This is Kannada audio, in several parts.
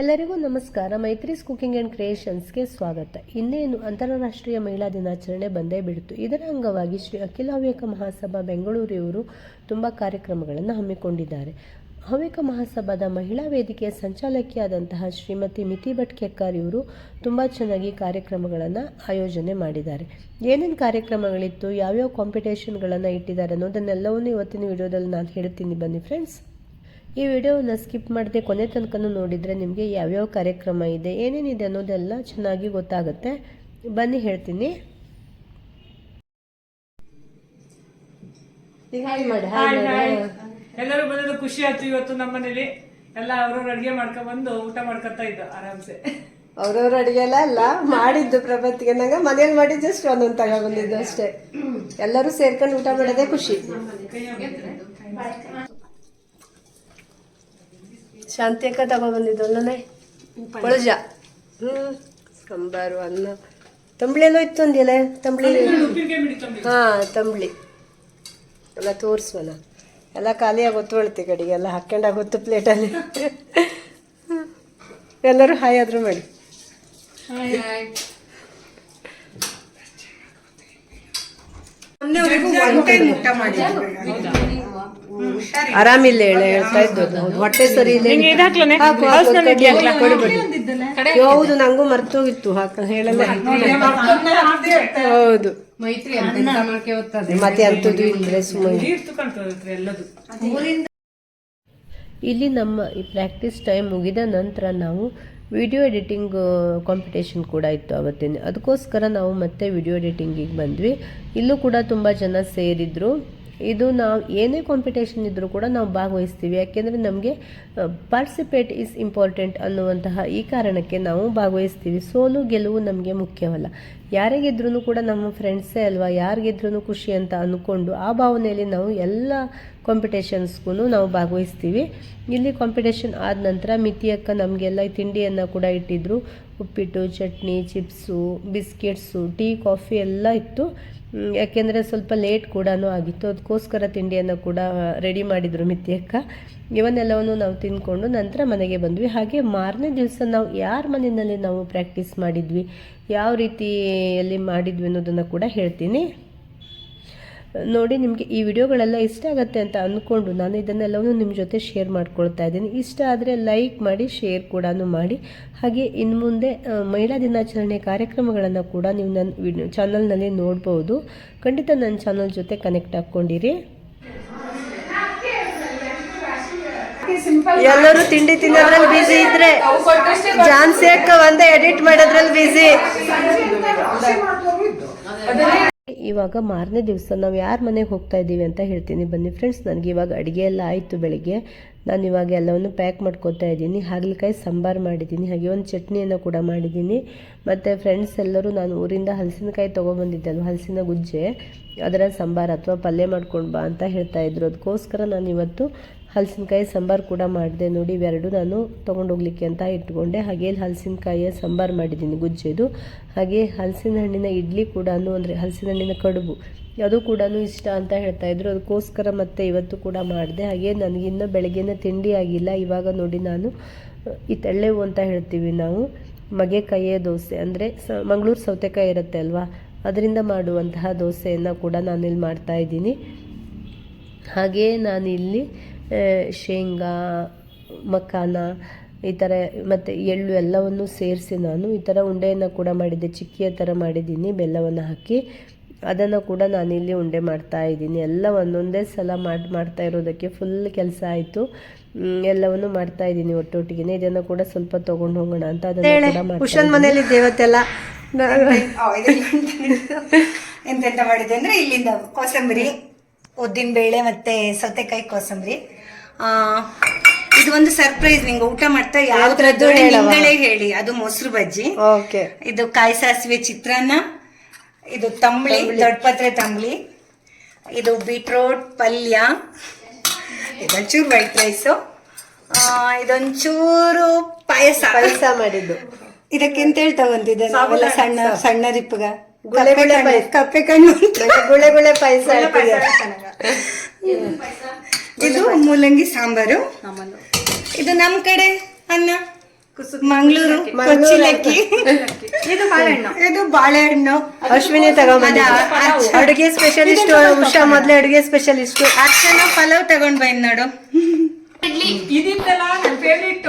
ಎಲ್ಲರಿಗೂ ನಮಸ್ಕಾರ. ಮೈತ್ರೀಸ್ ಕುಕಿಂಗ್ ಆ್ಯಂಡ್ ಕ್ರಿಯೇಷನ್ಸ್ಗೆ ಸ್ವಾಗತ. ಇನ್ನೇನು ಅಂತಾರಾಷ್ಟ್ರೀಯ ಮಹಿಳಾ ದಿನಾಚರಣೆ ಬಂದೇ ಬಿಡ್ತು. ಇದರ ಅಂಗವಾಗಿ ಶ್ರೀ ಅಖಿಲ ಹವ್ಯಕ ಮಹಾಸಭಾ ಬೆಂಗಳೂರು ಇವರು ತುಂಬ ಕಾರ್ಯಕ್ರಮಗಳನ್ನು ಹಮ್ಮಿಕೊಂಡಿದ್ದಾರೆ. ಹವ್ಯಕ ಮಹಾಸಭಾದ ಮಹಿಳಾ ವೇದಿಕೆಯ ಸಂಚಾಲಕಿಯಾದಂತಹ ಶ್ರೀಮತಿ ಮಿತಿ ಭಟ್ ಕೆಕ್ಕಾರ್ ಇವರು ತುಂಬ ಚೆನ್ನಾಗಿ ಕಾರ್ಯಕ್ರಮಗಳನ್ನು ಆಯೋಜನೆ ಮಾಡಿದ್ದಾರೆ. ಏನೇನು ಕಾರ್ಯಕ್ರಮಗಳಿತ್ತು, ಯಾವ್ಯಾವ ಕಾಂಪಿಟೇಷನ್ಗಳನ್ನು ಇಟ್ಟಿದ್ದಾರೆ ಅನ್ನೋದನ್ನೆಲ್ಲವನ್ನೂ ಇವತ್ತಿನ ವಿಡಿಯೋದಲ್ಲಿ ನಾನು ಹೇಳ್ತೀನಿ. ಬನ್ನಿ ಫ್ರೆಂಡ್ಸ್ ಈ ವಿಡಿಯೋನ ಸ್ಕಿಪ್ ಮಾಡದೆ ಕೊನೆ ತನಕನೂ ನೋಡಿದರೆ ನಿಮಗೆ ಯಾವ್ಯಾವ ಕಾರ್ಯಕ್ರಮ ಇದೆ ಏನೇನಿದೆ ಅನ್ನೋದೆಲ್ಲ ಚೆನ್ನಾಗಿ ಗೊತ್ತಾಗುತ್ತೆ. ಬನ್ನಿ ಹೇಳ್ತೀನಿ. ಎಲ್ಲರೂ ಬಂದಿದ್ದು ಖುಷಿ ಆಯ್ತು ಇವತ್ತು ನಮ್ಮ ಮನೇಲಿ. ಎಲ್ಲ ಅವ್ರವ್ರ ಅಡುಗೆ ಮಾಡ್ಕೊಂಡ್ ಬಂದು ಊಟ ಮಾಡ್ಕೊತಾ ಇದ್ದ ಆರಾಮ್ಸೆ. ಅವ್ರವ್ರ ಅಡುಗೆ ಎಲ್ಲ ಅಲ್ಲ ಮಾಡಿದ್ದು ಪ್ರಭತ್ತಿಗೆ ನಂಗೆ ಮನೇಲಿ ಮಾಡಿ ಜಸ್ಟ್ ಒಂದೊಂದು ತಗೊಬಂದಿದ್ದು ಅಷ್ಟೇ. ಎಲ್ಲರೂ ಸೇರ್ಕೊಂಡು ಊಟ ಮಾಡೋದೇ ಖುಷಿ. ಶಾಂತಿ ಅಕ್ಕ ತಗೊಬಂದಿದ್ದು ಅಲ್ಲನೇ ಕೊಳಜ ಹ್ಞೂ ಸಾಂಬಾರು ಅನ್ನ. ತಂಬಳಿ? ಎಲ್ಲೋ ಇತ್ತು ಅಂದಿಲ್ಲ ತಂಬಳಿ. ಹಾಂ ತಂಬಳಿ. ಎಲ್ಲ ತೋರಿಸುವಲ್ಲ ಎಲ್ಲ ಖಾಲಿಯಾಗಿ ಹೊತ್ಕೊಳ್ತಿ ಕಡೆಗೆ ಎಲ್ಲ ಹಾಕ್ಕೊಂಡಾಗೊತ್ತು ಪ್ಲೇಟಲ್ಲಿ. ಎಲ್ಲರೂ ಹಾಯ್ ಆದ್ರೂ ಮಾಡಿ. ಆರಾಮಿಲ್ಲ ಹೇಳಿ ಹೇಳ್ತಾ ಇದ್ದದ್ದು. ಹೌದು. ಹೊಟ್ಟೆ ಸರಿ ಇಲ್ಲ. ಹೌದು ನಂಗೂ ಮರ್ತೋಗಿತ್ತು ಹಾಕ ಹೇಳಲ್ಲ. ಹೌದು. ಮತ್ತೆ ಅಂತದ್ದು ಇಲ್ಲ ಸುಮ್ಮನೆ. ಇಲ್ಲಿ ನಮ್ಮ ಈ ಪ್ರಾಕ್ಟೀಸ್ ಟೈಮ್ ಮುಗಿದ ನಂತರ ನಾವು ವಿಡಿಯೋ ಎಡಿಟಿಂಗ್ ಕಾಂಪಿಟೇಷನ್ ಕೂಡ ಇತ್ತು ಅವತ್ತಿನ ಅದಕ್ಕೋಸ್ಕರ ನಾವು ಮತ್ತೆ ವಿಡಿಯೋ ಎಡಿಟಿಂಗಿಗೆ ಬಂದ್ವಿ. ಇಲ್ಲೂ ಕೂಡ ತುಂಬ ಜನ ಸೇರಿದ್ರು. ಇದು ನಾವು ಏನೇ ಕಾಂಪಿಟೇಷನ್ ಇದ್ದರೂ ಕೂಡ ನಾವು ಭಾಗವಹಿಸ್ತೀವಿ. ಯಾಕೆಂದರೆ ನಮಗೆ ಪಾರ್ಟಿಸಿಪೇಟ್ ಈಸ್ ಇಂಪಾರ್ಟೆಂಟ್ ಅನ್ನುವಂತಹ ಈ ಕಾರಣಕ್ಕೆ ನಾವು ಭಾಗವಹಿಸ್ತೀವಿ. ಸೋಲು, ಗೆಲುವು ನಮಗೆ ಮುಖ್ಯವಲ್ಲ. ಯಾರೇ ಗೆದ್ರೂ ಕೂಡ ನಮ್ಮ ಫ್ರೆಂಡ್ಸೇ ಅಲ್ವಾ ಯಾರು ಗೆದ್ರೂ ಖುಷಿ ಅಂತ ಅಂದ್ಕೊಂಡು ಆ ಭಾವನೆಯಲ್ಲಿ ನಾವು ಎಲ್ಲ ಕಾಂಪಿಟೇಷನ್ಸ್ಗೂ ನಾವು ಭಾಗವಹಿಸ್ತೀವಿ. ಇಲ್ಲಿ ಕಾಂಪಿಟೇಷನ್ ಆದ ನಂತರ ಮಿತಿಯಕ್ಕ ನಮಗೆಲ್ಲ ತಿಂಡಿಯನ್ನು ಕೂಡ ಇಟ್ಟಿದ್ರು. Uppittu, chutney, chips, biscuits, tea, coffee ಎಲ್ಲ ಇತ್ತು. ಯಾಕೆಂದರೆ ಸ್ವಲ್ಪ ಲೇಟ್ ಕೂಡ ಆಗಿತ್ತು. ಅದಕ್ಕೋಸ್ಕರ ತಿಂಡಿಯನ್ನು ಕೂಡ ರೆಡಿ ಮಾಡಿದರು ಮಿತ್ಯಕ್ಕ. ಇವನ್ನೆಲ್ಲವನ್ನು ನಾವು ತಿಂದ್ಕೊಂಡು ನಂತರ ಮನೆಗೆ ಬಂದ್ವಿ. ಹಾಗೆ ಮಾರನೇ ದಿವಸ ನಾವು ಯಾರ ಮನೆಯಲ್ಲಿ ನಾವು ಪ್ರಾಕ್ಟೀಸ್ ಮಾಡಿದ್ವಿ, ಯಾವ ರೀತಿಯಲ್ಲಿ ಮಾಡಿದ್ವಿ ಅನ್ನೋದನ್ನು ಕೂಡ ಹೇಳ್ತೀನಿ. ನೋಡಿ ನಿಮಗೆ ಈ ವಿಡಿಯೋಗಳೆಲ್ಲ ಇಷ್ಟ ಆಗುತ್ತೆ ಅಂತ ಅಂದ್ಕೊಂಡು ನಾನು ಇದನ್ನೆಲ್ಲವೂ ನಿಮ್ಮ ಜೊತೆ ಶೇರ್ ಮಾಡ್ಕೊಳ್ತಾ ಇದ್ದೀನಿ. ಇಷ್ಟ ಆದರೆ ಲೈಕ್ ಮಾಡಿ ಶೇರ್ ಕೂಡ ಮಾಡಿ. ಹಾಗೆ ಇನ್ನು ಮುಂದೆ ಮಹಿಳಾ ದಿನಾಚರಣೆ ಕಾರ್ಯಕ್ರಮಗಳನ್ನು ಕೂಡ ನೀವು ನನ್ನ ಚಾನಲ್ನಲ್ಲಿ ನೋಡ್ಬೋದು. ಖಂಡಿತ ನನ್ನ ಚಾನಲ್ ಜೊತೆ ಕನೆಕ್ಟ್ ಹಾಕ್ಕೊಂಡಿರಿ ಎಲ್ಲರೂ ತಿಂಡಿ ತಿನ್ನೋದ್ರಲ್ಲಿ ಬಿಸಿ ಇದ್ರೆ ಜಾನ್ಸಿ ಅಕ್ಕ ಒಂದೇ ಎಡಿಟ್ ಮಾಡೋದ್ರಲ್ಲಿ ಬಿಸಿ ಇವಾಗ ಮಾರನೇ ದಿವಸ ನಾವು ಯಾರ ಮನೆಗೆ ಹೋಗ್ತಾ ಇದ್ದೀವಿ ಅಂತ ಹೇಳ್ತೀನಿ. ಬನ್ನಿ ಫ್ರೆಂಡ್ಸ್ ನನಗೆ ಇವಾಗ ಅಡುಗೆ ಎಲ್ಲ ಆಯಿತು ಬೆಳಿಗ್ಗೆ. ನಾನು ಇವಾಗ ಎಲ್ಲವನ್ನು ಪ್ಯಾಕ್ ಮಾಡ್ಕೊತಾ ಇದ್ದೀನಿ. ಹಾಗಲಕಾಯಿ ಸಾಂಬಾರು ಮಾಡಿದ್ದೀನಿ. ಹಾಗೆ ಒಂದು ಚಟ್ನಿಯನ್ನು ಕೂಡ ಮಾಡಿದ್ದೀನಿ. ಮತ್ತು ಫ್ರೆಂಡ್ಸ್ ಎಲ್ಲರೂ ನಾನು ಊರಿಂದ ಹಲಸಿನಕಾಯಿ ತೊಗೊಬಂದಿದ್ದೆ ಅಲ್ವ ಹಲಸಿನ ಗುಜ್ಜೆ. ಅದರ ಸಾಂಬಾರು ಅಥವಾ ಪಲ್ಯ ಮಾಡ್ಕೊಂಡು ಬಾ ಅಂತ ಹೇಳ್ತಾ ಇದ್ರು. ಅದಕ್ಕೋಸ್ಕರ ನಾನು ಇವತ್ತು ಹಲಸಿನಕಾಯಿ ಸಾಂಬಾರು ಕೂಡ ಮಾಡಿದೆ. ನೋಡಿ, ಇವೆರಡು ನಾನು ತೊಗೊಂಡೋಗ್ಲಿಕ್ಕೆ ಅಂತ ಇಟ್ಕೊಂಡೆ. ಹಾಗೆ ಹಲಸಿನಕಾಯಿಯ ಸಾಂಬಾರು ಮಾಡಿದ್ದೀನಿ ಗುಜ್ಜೆದು. ಹಾಗೆ ಹಲಸಿನ ಹಣ್ಣಿನ ಇಡ್ಲಿ ಕೂಡ ಅಂದರೆ ಹಲಸಿನ ಹಣ್ಣಿನ ಕಡುಬು, ಅದು ಕೂಡ ಇಷ್ಟ ಅಂತ ಹೇಳ್ತಾ ಇದ್ರು. ಅದಕ್ಕೋಸ್ಕರ ಮತ್ತೆ ಇವತ್ತು ಕೂಡ ಮಾಡಿದೆ. ಹಾಗೆ ನನಗಿನ್ನೂ ಬೆಳಗ್ಗೆನ ತಿಂಡಿ ಆಗಿಲ್ಲ. ಇವಾಗ ನೋಡಿ ನಾನು, ಈ ತೆಳ್ಳೆವು ಅಂತ ಹೇಳ್ತೀವಿ ನಾವು ಮಗೆಕಾಯಿಯ ದೋಸೆ. ಅಂದರೆ ಸ, ಮಂಗಳೂರು ಸೌತೆಕಾಯಿ ಇರುತ್ತೆ ಅಲ್ವಾ? ಅದರಿಂದ ಮಾಡುವಂತಹ ದೋಸೆಯನ್ನು ಕೂಡ ನಾನಿಲ್ಲಿ ಮಾಡ್ತಾ ಇದ್ದೀನಿ. ಹಾಗೆಯೇ ನಾನಿಲ್ಲಿ ಶೇಂಗಾ ಮಖಾನ ಈ ಥರ ಮತ್ತು ಎಳ್ಳು ಎಲ್ಲವನ್ನು ಸೇರಿಸಿ ನಾನು ಈ ಥರ ಉಂಡೆಯನ್ನು ಕೂಡ ಮಾಡಿದ್ದೆ. ಚಿಕ್ಕಿಯ ಥರ ಮಾಡಿದ್ದೀನಿ ಬೆಲ್ಲವನ್ನು ಹಾಕಿ. ಅದನ್ನು ಕೂಡ ನಾನಿಲ್ಲಿ ಉಂಡೆ ಮಾಡ್ತಾ ಇದ್ದೀನಿ. ಎಲ್ಲ ಒಂದೊಂದೇ ಸಲ ಮಾಡಿ ಮಾಡ್ತಾ ಇರೋದಕ್ಕೆ ಫುಲ್ ಕೆಲಸ ಆಯಿತು. ಎಲ್ಲವನ್ನು ಮಾಡ್ತಾ ಇದ್ದೀನಿ ಒಟ್ಟೊಟ್ಟಿಗೆ ಇದನ್ನು ಕೂಡ ಸ್ವಲ್ಪ ತೊಗೊಂಡು ಹೋಗೋಣ ಅಂತ ಅದನ್ನು ಕೂಡ ಮಾಡ್ತಾ ಮನೇಲಿ ದೇವತೆಲ್ಲ ಎಂತೆಂತ ಮಾಡಿದೆ ಅಂದರೆ ಇಲ್ಲಿಂದ ಕೋಸಂಬರಿ ಉದ್ದಿನ ಬೇಳೆ ಮತ್ತೆ ಸೌತೆಕಾಯಿ ಕೋಸಂಬರಿ. ಇದು ಒಂದು ಸರ್ಪ್ರೈಸ್. ನಿಂಗೆ ಊಟ ಮಾಡ್ತಾ ನಿಂಗಳೇ ಹೇಳಿ. ಅದು ಮೊಸರು ಬಜ್ಜಿ. ಓಕೆ. ಇದು ಕಾಯಿ ಸಾಸಿವೆ ಚಿತ್ರಾನ್ನ ಇದು ತಂಬಳಿ ದೊಡ್ಡಪತ್ರೆ ತಂಬಳಿ ಇದು ಬೀಟ್ರೋಟ್ ಪಲ್ಯ ಇದೊಂಚೂರು ವೈಟ್ ರೈಸು ಇದೊಂಚೂರು ಪಾಯಸ. ಪಾಯಸ ಮಾಡಿದ್ದು. ಇದಕ್ಕೆ ಎಂತ ಹೇಳ್ತಾ ಬಂದಿದೆ ನಾವೆಲ್ಲ ಸಣ್ಣ ಸಣ್ಣ ರಿಪ್ಪಗ ಗುಳೆ ಗುಳೆ. ಕಪ್ಪೆ ಕಣ್ಣು ಗುಳೆ ಗುಳೆ ಪಾಯಸ. ಇದು ಮೂಲಂಗಿ ಸಾಂಬಾರು. ಇದು ನಮ್ ಕಡೆ ಅನ್ನ. ಮಂಗಳೂರು ಕೊಚ್ಚಿಲಕ್ಕಿ ಇದು ಬಾಳೆಹಣ್ಣು. ಇದು ಬಾಳೆಹಣ್ಣು. ಅಶ್ವಿನಿ ತಗೊಂಡ್ ಅಡುಗೆ ಸ್ಪೆಷಲಿಸ್ಟ್ ಉಷಾ ಮೊದ್ಲೇ ಅಡುಗೆ ಸ್ಪೆಷಲಿಸ್ಟ್ ಅರ್ಚನ ಪಲಾವ್ ತಗೊಂಡ್ ಬಂದ್ ನೋಡು. ಇದಿತ್ತಲ್ಲ ನನ್ನ ಫೇವ್ರೇಟ್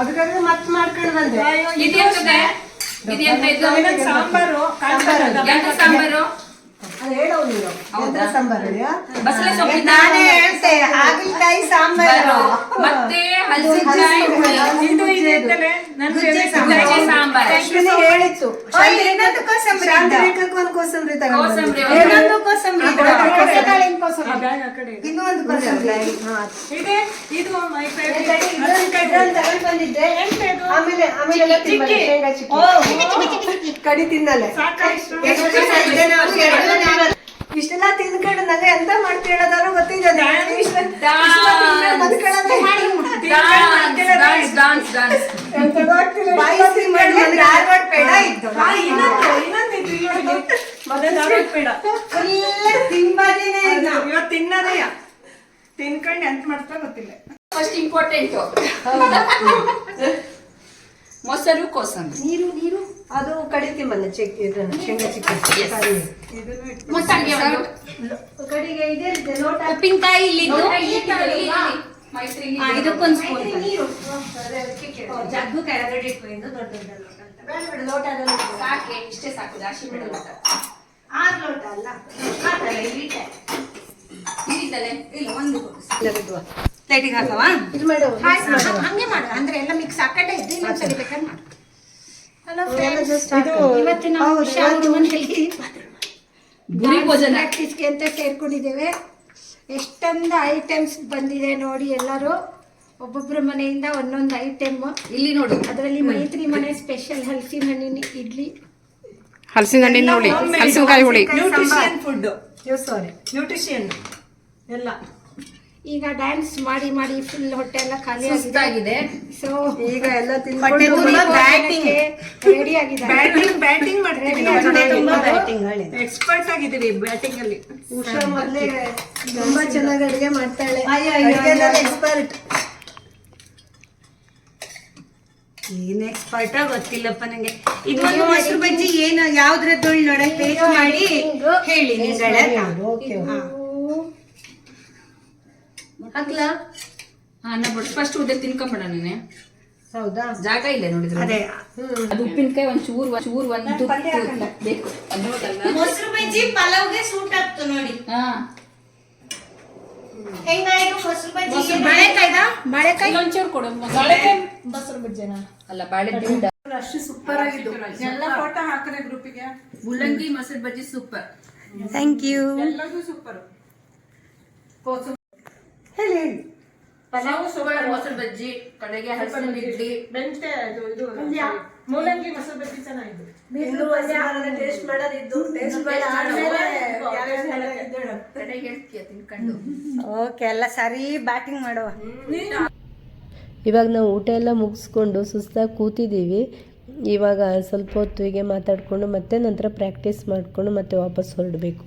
ಅದಕ್ಕಾಗಿ ಮತ್ತೆ ಮಾಡ್ಕೊಂಡು ಬಂದೆ. ಸಾಂಬಾರು. ಸಾಂಬಾರು ಅದು ಹೇಳೋ ನೀನು ಎಂತ ಸಾಂಬಾರು ಬಸಳೆ ಸೊಪ್ಪಿನ ನಾನೇ ಹೇಳ್ತೆ ಹಾಗಲಕಾಯಿ ಸಾಂಬಾರು. ಮತ್ತೆ ಹಲಸಿನಕಾಯಿ ಹುಳಿ. ಇದು ಇದೆತ್ತಲೆ ನನ್ನ ಫೇವ್ರೇಟ್ ಗುಜ್ಜೆ ಸಾಂಬಾರ್. ಅಶ್ವಿನಿ ಹೇಳಿತ್ತು ಕೋಸಂಬರಿ ಕೋಸಂಬರಿ ತಗೊಂಡು ಕೋಸಂಬರಿ ಇನ್ನೊಂದು ಕೋಸಂಬರಿ ಇದೆ. ಇದೆ. ಮೈ ಫೇವ್ರೇಟ್ ತಗೊಂಡ್ ಬಂದಿದ್ದೆ. ಆಮೇಲೆ ಆಮೇಲೆ ಎಲ್ಲ ತಿನ್ಬಂದೆ, ಶೇಂಗಾ ಚಿಕ್ಕಿ. ಕಡಿ ತಿನ್ನಲೆ ಸಾಕಾಯ್ತು ಎಷ್ಟು ಸಾಧ್ಯ ನಾವು ಎರಡು ಜನ ಇಷ್ಟೆಲ್ಲ ತಿಂದ್ಕೊಂಡು ನಂಗೆ ಎಂತ ಮಾಡ್ತಿ ಹೇಳೋದಾರು ಗೊತ್ತಿದೆ ತಿನ್ನೋದಯ್ಯ ತಿನ್ಕೊಂಡು ಎಂತ ಮಾಡ್ತಾ ಗೊತ್ತಿಲ್ಲ. ಫಸ್ಟ್ ಇಂಪಾರ್ಟೆಂಟ್ ಮೊಸರು ಕೋಸಂಬರಿ ನೀರು ನೀರು? ಅದು ಕಡಿತೀನಿ ಬಂದ ಚಿಕ್ಕ ಇದನ್ನ ಶೇಂಗಾ ಚಿಕ್ಕ ಸಾರಿ. ಮೊಸರಿಗೆ ಒಂದು ಕಡಿಗೆ ಇದೇ ಇದೆ ಲೋಟ ಉಪ್ಪಿನಕಾಯಿ ಇಲ್ಲಿ ಇದಕ್ಕೊಂದು ಸ್ಪೂನ್ ಜಗ್ಗು ಕೆಳಗಡೆ ಇಟ್ಕೊಂಡು ದೊಡ್ಡ ದೊಡ್ಡ ಲೋಟ. ಬೇಡ ಬೇಡ ಲೋಟ. ಸಾಕೆ ಇಷ್ಟೇ ಸಾಕು ಜಾಸ್ತಿ ಲೋಟ. ಆರು ಲೋಟ ಅಲ್ಲ. ಇಲ್ಲಿ ಇಟ್ಟೆ. ಇಲ್ಲ ಒಂದು ಬಿಡುವ. ಪ್ಲೇಟಿಗೆ ಹಾಕವಾ ಇದು ಮಾಡು ಹಂಗೆ ಮಾಡು. ಅಂದ್ರೆ ಎಲ್ಲ ಮಿಕ್ಸ್ ಆ ಕಡೆ ಇದ್ದು ಇನ್ನೊಂದ್ಸಲಿ ಬೇಕಾದ್ರೆ ಮಾಡು. ಹಲೋ ಇವತ್ತು ನಾವು ಅವ್ರ ಮನೆಯಲ್ಲಿ ಗುರಿ ಭೋಜನ. ಪ್ರಾಕ್ಟೀಸ್ಗೆ ಅಂತ ಸೇರ್ಕೊಂಡಿದ್ದೇವೆ. ಎಷ್ಟೊಂದು ಐಟಮ್ಸ್ ಬಂದಿದೆ ನೋಡಿ ಎಲ್ಲರೂ. ಒಬ್ಬೊಬ್ಬರ ಮನೆಯಿಂದ ಒಂದೊಂದು ಐಟಮ್ ಇಲ್ಲಿ ನೋಡಿ. ಅದರಲ್ಲಿ ಮೈತ್ರಿ ಮನೆ ಸ್ಪೆಷಲ್ ಹಲಸಿನ ಹಣ್ಣಿನ ಇಡ್ಲಿ. ಹಲಸಿನ ಹಣ್ಣಿನ ಹುಳಿ ಹಲಸಿನಕಾಯಿ ಹುಳಿ. ನ್ಯೂಟ್ರಿಷಿಯನ್ ಫುಡ್ ಸಾರಿ ನ್ಯೂಟ್ರಿಷಿಯನ್ ಎಲ್ಲ. ಈಗ ಡ್ಯಾನ್ಸ್ ಮಾಡಿ ಮಾಡಿ ಫುಲ್ ಹೊಟ್ಟೆ ಎಲ್ಲ ಖಾಲಿ ಆಗಿದೆ. ಸೊ ಈಗ ಎಲ್ಲ ರೆಡಿ ಆಗಿದೆ ಬ್ಯಾಟಿಂಗ್ ಬ್ಯಾಟಿಂಗ್ ಮಾಡ್ತೀವಿ. ತುಂಬಾ ಬ್ಯಾಟಿಂಗ್ ಎಕ್ಸ್ಪರ್ಟ್ ಆಗಿದ್ದೀವಿ ಬ್ಯಾಟಿಂಗ್ ಅಲ್ಲಿ. ಉಷಾ ಮೊದಲೇ ತುಂಬಾ ಚೆನ್ನಾಗಿ ಅಡುಗೆ ಮಾಡ್ತಾಳೆ. ಎಕ್ಸ್ಪರ್ಟ್ ಏನ್ ಎಕ್ಸ್ಪರ್ಟ್ ಗೊತ್ತಿಲ್ಲಪ್ಪ ನಂಗೆ. ಇದೊಂದು ಮೊಸರು ಬಜ್ಜಿ ಏನು ಯಾವ್ದ್ರದ್ದು ನೋಡಕ್ ಮಾಡಿ ಹೇಳಿ ನಿಂಗಳ ಹಾಕ್ಲಾ ಹಾ ನಾ ಬಿಡು ಫಸ್ಟ್ ಉದ್ದೆ ತಿನ್ಕೊಂಬಿಡ ನೀನೆ. ಹೌದಾ? ಜಾಗ ಇಲ್ಲ ನೋಡಿದ್ರೆ. ಅದೇ. ಅದು ಉಪ್ಪಿನಕಾಯಿ ಒಂದ್ ಚೂರ್ ಒಂದ್ ಚೂರ್ ಒಂದು ಬೇಕು. ಮೊಸರು ಬಜ್ಜಿ ಪಲಾವ್ಗೆ ಸೂಟ್ ಆಗ್ತು ನೋಡಿ. ಹಾ. ಅಲ್ಲ ಬಾಳೆ ದಿಂಡ. ಅಷ್ಟು ಸೂಪರ್ ಆಗಿದ್ದು. ಎಲ್ಲ ಫೋಟೋ ಗ್ರೂಪಿಗೆ. ಮುಲ್ಲಂಗಿ ಮೊಸರು bajji super thank you super ಹೇಳಿ ಹೇಳಿ. ಪಲಾವ್ ಸೂಪರ್ ಮೊಸರು ಬಜ್ಜಿ ಕಡೆಗೆ ಹಲಸಿನ ಇಡ್ಲಿ. ಮೆಂತೆ ಅದು ಇದು ಮೂಲಂಗಿ ಮೊಸರು ಬಜ್ಜಿ ಚೆನ್ನಾಗಿದೆ. ಇನ್ನು ಟೇಸ್ಟ್ ಮಾಡೋದಿದ್ದು ಟೇಸ್ಟ್ ಮಾಡಿ ಆದ್ಮೇಲೆ ಯಾರ್ಯಾರು ಹೇಳೋದಿದ್ದು ಹೇಳು. ಕಡೆಗೆ ಹೇಳ್ತೀಯ ತಿನ್ಕೊಂಡು. ಓಕೆ ಎಲ್ಲ ಸರಿ ಬ್ಯಾಟಿಂಗ್ ಮಾಡುವ. ಇವಾಗ ನಾವು ಊಟ ಎಲ್ಲ ಮುಗಿಸ್ಕೊಂಡು ಸುಸ್ತಾಗಿ ಕೂತಿದ್ದೀವಿ. ಇವಾಗ ಸ್ವಲ್ಪ ಹೊತ್ತಿಗೆ ಹೀಗೆ ಮಾತಾಡಿಕೊಂಡು ಮತ್ತೆ ನಂತರ ಪ್ರಾಕ್ಟೀಸ್ ಮಾಡಿಕೊಂಡು ಮತ್ತೆ ವಾಪಸ್ ಹೊರಡಬೇಕು.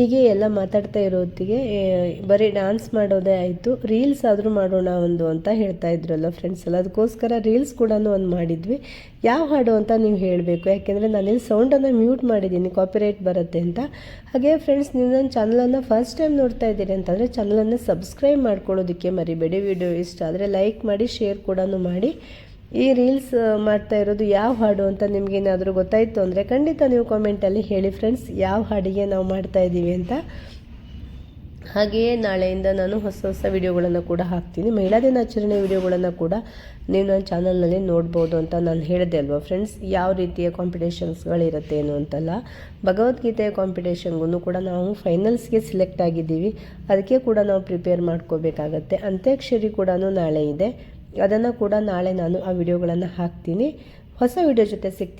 ಹೀಗೆ ಎಲ್ಲ ಮಾತಾಡ್ತಾ ಇರೋ ಹೊತ್ತಿಗೆ ಬರೀ ಡ್ಯಾನ್ಸ್ ಮಾಡೋದೇ ಆಯಿತು ರೀಲ್ಸ್ ಆದರೂ ಮಾಡೋಣ ಒಂದು ಅಂತ ಹೇಳ್ತಾ ಇದ್ರಲ್ಲ ಫ್ರೆಂಡ್ಸ್ ಎಲ್ಲ. ಅದಕ್ಕೋಸ್ಕರ ರೀಲ್ಸ್ ಕೂಡ ಒಂದು ಮಾಡಿದ್ವಿ. ಯಾವ ಹಾಡು ಅಂತ ನೀವು ಹೇಳಬೇಕು? ಯಾಕೆಂದರೆ ನಾನಿಲ್ಲಿ ಸೌಂಡನ್ನು ಮ್ಯೂಟ್ ಮಾಡಿದ್ದೀನಿ ಕಾಪಿರೈಟ್ ಬರುತ್ತೆ ಅಂತ. ಹಾಗೆ ಫ್ರೆಂಡ್ಸ್ ನೀವು ನನ್ನ ಚಾನಲನ್ನು ಫಸ್ಟ್ ಟೈಮ್ ನೋಡ್ತಾ ಇದ್ದೀರಿ ಅಂತಂದರೆ ಚಾನಲನ್ನು ಸಬ್ಸ್ಕ್ರೈಬ್ ಮಾಡ್ಕೊಳ್ಳೋದಕ್ಕೆ ಮರಿಬೇಡಿ. ವಿಡಿಯೋ ಇಷ್ಟ ಆದರೆ ಲೈಕ್ ಮಾಡಿ ಶೇರ್ ಕೂಡ ಮಾಡಿ. ಈ ರೀಲ್ಸ್ ಮಾಡ್ತಾ ಇರೋದು ಯಾವ ಹಾಡು ಅಂತ ನಿಮಗೇನಾದರೂ ಗೊತ್ತಾಯಿತು ಅಂದರೆ ಖಂಡಿತ ನೀವು ಕಾಮೆಂಟಲ್ಲಿ ಹೇಳಿ ಫ್ರೆಂಡ್ಸ್ ಯಾವ ಹಾಡಿಗೆ ನಾವು ಮಾಡ್ತಾ ಇದ್ದೀವಿ ಅಂತ. ಹಾಗೆಯೇ ನಾಳೆಯಿಂದ ನಾನು ಹೊಸ ಹೊಸ ವಿಡಿಯೋಗಳನ್ನು ಕೂಡ ಹಾಕ್ತೀನಿ. ಮಹಿಳಾ ದಿನಾಚರಣೆ ವಿಡಿಯೋಗಳನ್ನು ಕೂಡ ನೀವು ನನ್ನ ಚಾನಲ್ನಲ್ಲಿ ನೋಡ್ಬೋದು ಅಂತ ನಾನು ಹೇಳಿದೆ ಅಲ್ವಾ ಫ್ರೆಂಡ್ಸ್ ಯಾವ ರೀತಿಯ ಕಾಂಪಿಟೇಷನ್ಸ್ಗಳಿರುತ್ತೆ ಏನು ಅಂತಲ್ಲ ಭಗವದ್ಗೀತೆಯ ಕಾಂಪಿಟೇಷನ್ಗೂ ಕೂಡ ನಾವು ಫೈನಲ್ಸ್ಗೆ ಸೆಲೆಕ್ಟ್ ಆಗಿದ್ದೀವಿ. ಅದಕ್ಕೆ ಕೂಡ ನಾವು ಪ್ರಿಪೇರ್ ಮಾಡ್ಕೋಬೇಕಾಗತ್ತೆ. ಅಂತ್ಯಾಕ್ಷರಿ ಕೂಡ ನಾಳೆ ಇದೆ. ಅದನ್ನು ಕೂಡ ನಾಳೆ ನಾನು ಆ ವಿಡಿಯೋಗಳನ್ನು ಹಾಕ್ತೀನಿ. ಹೊಸ ವಿಡಿಯೋ ಜೊತೆ ಸಿಗ್ತೀನಿ.